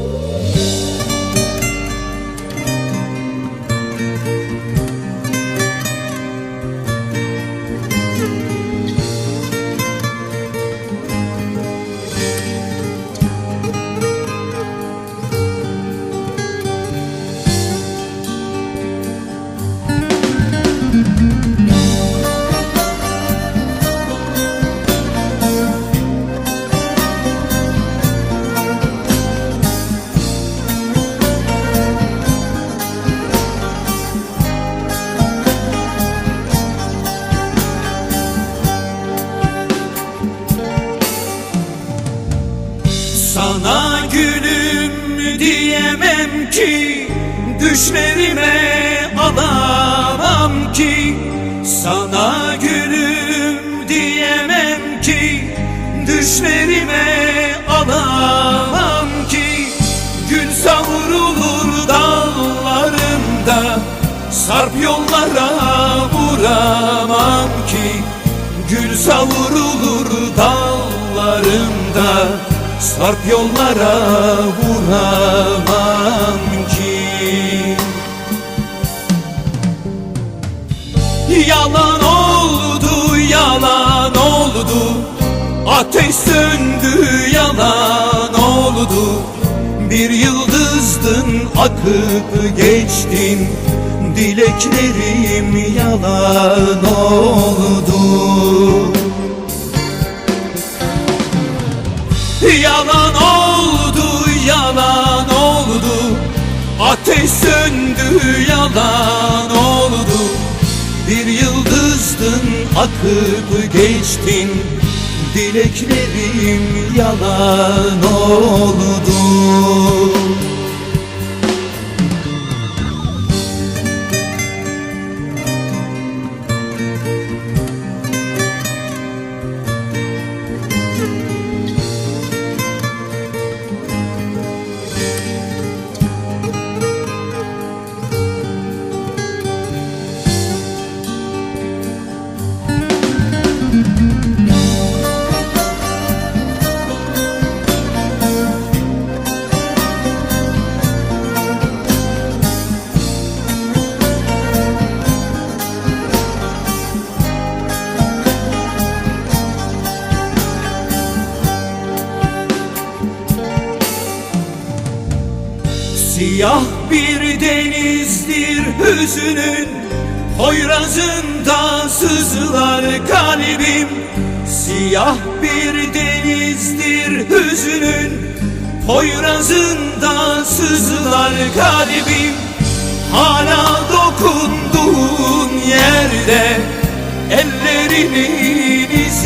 Bye. Diyemem ki Düşlerime alamam ki Sana gülüm diyemem ki Düşlerime alamam ki. Gül savrulur dallarında Sarp yollara vuramam ki. Gül savrulur dallarında Sarp yollara vuramam ki. Yalan oldu, yalan oldu. Ateş söndü, yalan oldu. Bir yıldızdın, akıp geçtin. Dileklerim yalan oldu Yalan oldu, yalan oldu. Ateş söndü, yalan oldu. Bir yıldızdın, akıp geçtin. Dileklerim yalan oldu Siyah bir denizdir hüzünün Poyrazında sızlar kalbim. Siyah bir denizdir hüzünün Poyrazında sızlar kalbim. Hala dokunduğun yerde Ellerini